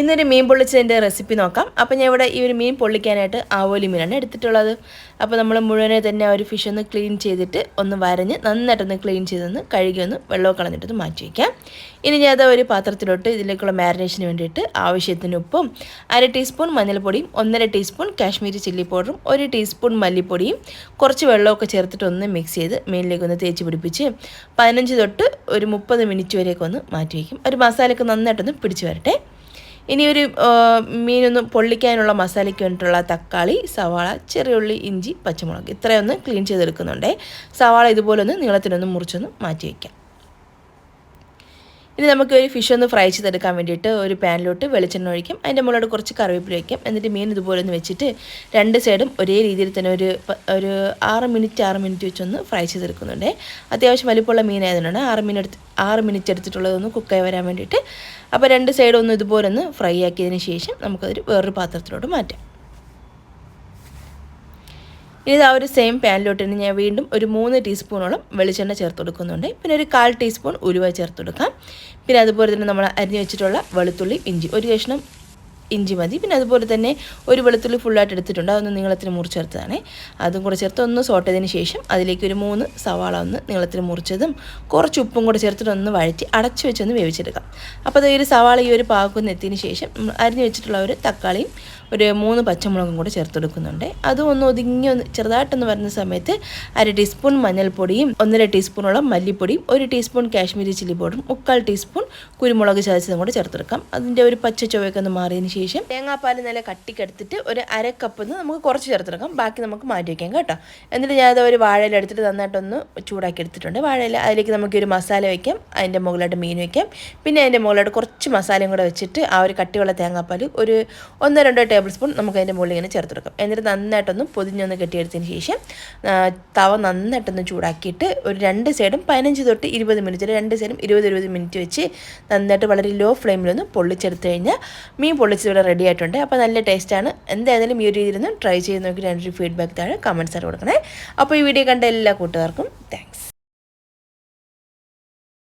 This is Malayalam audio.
ഇന്നൊരു മീൻ പൊള്ളിച്ചതിന്റെ റെസിപ്പി നോക്കാം. അപ്പോൾ ഞാൻ ഇവിടെ ഈ ഒരു മീൻ പൊള്ളിക്കാനായിട്ട് ആവോലി മീനാണ് എടുത്തിട്ടുള്ളത്. അപ്പോൾ നമ്മൾ മുഴുവനെ തന്നെ ആ ഒരു ഫിഷ് ഒന്ന് ക്ലീൻ ചെയ്തിട്ട് ഒന്ന് വരഞ്ഞ് നന്നായിട്ടൊന്ന് ക്ലീൻ ചെയ്തൊന്ന് കഴുകി ഒന്ന് വെള്ളമൊക്കെ കളഞ്ഞിട്ടൊന്ന് മാറ്റി വയ്ക്കാം ഇനി ഞാൻ അത് ഒരു പാത്രത്തിലോട്ട് ഇതിലേക്കുള്ള മാരിനേഷന് വേണ്ടിയിട്ട് ആവശ്യത്തിന് ഉപ്പും അര ടീസ്പൂൺ മഞ്ഞൾപ്പൊടിയും ഒന്നര ടീസ്പൂൺ കാശ്മീരി ചില്ലി പൗഡറും ഒരു ടീസ്പൂൺ മല്ലിപ്പൊടിയും കുറച്ച് വെള്ളമൊക്കെ ചേർത്തിട്ട് ഒന്ന് മിക്സ് ചെയ്ത് മീനിലേക്ക് ഒന്ന് തേച്ച് പിടിപ്പിച്ച് പതിനഞ്ച് തൊട്ട് ഒരു മുപ്പത് മിനിറ്റ് വരെയൊക്കെ ഒന്ന് മാറ്റി വയ്ക്കും ഒരു മസാലയൊക്കെ നന്നായിട്ടൊന്ന് പിടിച്ച് വരട്ടെ. ഇനി ഒരു മീനൊന്ന് പൊള്ളിക്കാനുള്ള മസാലയ്ക്ക് വേണ്ടിയിട്ടുള്ള തക്കാളി സവാള ചെറിയുള്ളി ഇഞ്ചി പച്ചമുളക് ഇത്രയൊന്ന് ക്ലീൻ ചെയ്തെടുക്കുന്നുണ്ടേ. സവാള ഇതുപോലെ ഒന്ന് നീളത്തിനൊന്ന് മുറിച്ചൊന്ന് മാറ്റി വയ്ക്കാം ഇനി നമുക്ക് ഒരു ഫിഷ് ഒന്ന് ഫ്രൈ ചെയ്തെടുക്കാൻ വേണ്ടിയിട്ട് ഒരു പാനിലോട്ട് വെളിച്ചെണ്ണ ഒഴിക്കും. അതിന്റെ മുകളിലോട്ട് കുറച്ച് കറിവേപ്പില വയ്ക്കും എന്നിട്ട് മീൻ ഇതുപോലെ ഒന്ന് വെച്ചിട്ട് രണ്ട് സൈഡും ഒരേ രീതിയിൽ തന്നെ ഒരു ഒരു ആറ് മിനിറ്റ് ആറ് മിനിറ്റ് വെച്ചൊന്ന് ഫ്രൈ ചെയ്തെടുക്കുന്നുണ്ട്. അത്യാവശ്യം വലിപ്പമുള്ള മീനായതുകൊണ്ടാണ് ആറ് മിനിറ്റ് ആറ് മിനിറ്റ് എടുത്തിട്ടുള്ളതൊന്ന് കുക്കായി വരാൻ വേണ്ടിയിട്ട്. അപ്പോൾ രണ്ട് സൈഡും ഒന്ന് ഇതുപോലെ ഒന്ന് ഫ്രൈ ആക്കിയതിന് ശേഷം നമുക്കതൊരു വേറൊരു പാത്രത്തിലോട്ട് മാറ്റാം. ഇനി ആ ഒരു സെയിം പാനിലോട്ട് തന്നെ ഞാൻ വീണ്ടും ഒരു മൂന്ന് ടീസ്പൂണോളം വെളിച്ചെണ്ണ ചേർത്ത് കൊടുക്കുന്നുണ്ട്. പിന്നെ ഒരു കാൽ ടീസ്പൂൺ ഉലുവ ചേർത്ത് കൊടുക്കാം. പിന്നെ അതുപോലെ തന്നെ നമ്മൾ അരിഞ്ഞു വെച്ചിട്ടുള്ള വെളുത്തുള്ളി ഇഞ്ചി. ഒരു കഷ്ണം ഇഞ്ചി മതി. പിന്നെ അതുപോലെ തന്നെ ഒരു വെളുത്തുള്ളി ഫുള്ളായിട്ട് എടുത്തിട്ടുണ്ട്. അതൊന്ന് നീളത്തിന് മുറിച്ചെടുത്തതാണ്. അതും കൂടെ ചേർത്ത് ഒന്ന് സോട്ട് ചെയ്തതിന് ശേഷം അതിലേക്ക് ഒരു മൂന്ന് സവാള ഒന്ന് നീളത്തിന് മുറിച്ചതും കുറച്ച് ഉപ്പും കൂടെ ചേർത്തിട്ട് ഒന്ന് വഴറ്റി അടച്ചു വെച്ചൊന്ന് വേവിച്ചെടുക്കാം. അപ്പോൾ അത് ഒരു സവാള ഈ ഒരു പാകൊന്ന് എത്തിയതിന് ശേഷം അരിഞ്ഞു വെച്ചിട്ടുള്ള ഒരു തക്കാളിയും ഒരു മൂന്ന് പച്ചമുളകും കൂടെ ചേർത്ത് കൊടുക്കുന്നുണ്ട് അതും ഒന്ന് ഒതുങ്ങി ഒന്ന് ചെറുതായിട്ടൊന്ന് വരുന്ന സമയത്ത് അര ടീസ്പൂൺ മഞ്ഞൾപ്പൊടിയും ഒന്നര ടീസ്പൂണോളം മല്ലിപ്പൊടിയും ഒരു ടീസ്പൂൺ കാശ്മീരി ചില്ലി പൗഡറും മുക്കാൽ ടീസ്പൂൺ കുരുമുളക് ചതച്ചതും കൂടെ ചേർത്തെടുക്കാം. അതിന്റെ ഒരു പച്ച ചുവയൊക്കെ ഒന്ന് മാറിയതിന് തേങ്ങാപ്പാൽ നല്ല കട്ടിക്കെടുത്തിട്ട് ഒരു അര കപ്പ് നമുക്ക് കുറച്ച് ചേർത്തെടുക്കാം. ബാക്കി നമുക്ക് മാറ്റി വയ്ക്കാം കേട്ടോ. എന്നിട്ട് ഞാനത് ഒരു വാഴയില എടുത്തിട്ട് നന്നായിട്ടൊന്ന് ചൂടാക്കി എടുത്തിട്ടുണ്ട്. വാഴയില അതിലേക്ക് നമുക്ക് ഒരു മസാല വയ്ക്കാം അതിന്റെ മുകളിലായിട്ട് മീൻ വയ്ക്കാം പിന്നെ അതിന്റെ മുകളിലോട്ട് കുറച്ച് മസാലയും കൂടെ വെച്ചിട്ട് ആ ഒരു കട്ടിയുള്ള തേങ്ങാപ്പാൽ ഒരു ഒന്നോ രണ്ടോ ടേബിൾ സ്പൂൺ നമുക്ക് അതിന്റെ മുകളിൽ ഇങ്ങനെ ചേർത്തെടുക്കാം എന്നിട്ട് നന്നായിട്ടൊന്ന് പൊതിഞ്ഞൊന്ന് കെട്ടിയെടുത്തതിന് ശേഷം തവ നന്നായിട്ടൊന്ന് ചൂടാക്കിയിട്ട് ഒരു രണ്ട് സൈഡും പതിനഞ്ച് തൊട്ട് ഇരുപത് മിനിറ്റ് രണ്ട് സൈഡും ഇരുപത് ഇരുപത് മിനിറ്റ് വെച്ച് നന്നായിട്ട് വളരെ ലോ ഫ്ലെയിമിലൊന്ന് പൊള്ളിച്ചെടുത്ത് കഴിഞ്ഞാൽ മീൻ പൊള്ളിച്ചത് ഇവിടെ റെഡി ആയിട്ടുണ്ട്. അപ്പോൾ നല്ല ടേസ്റ്റാണ് എന്തായാലും ഈ ഒരു രീതിയിൽ ട്രൈ ചെയ്ത് നോക്കിയിട്ട് എന്റെ ഫീഡ്ബാക്ക് താഴെ കമൻസ് ആയിട്ട് കൊടുക്കണേ. അപ്പോൾ ഈ വീഡിയോ കണ്ട എല്ലാ കൂട്ടുകാർക്കും താങ്ക്സ്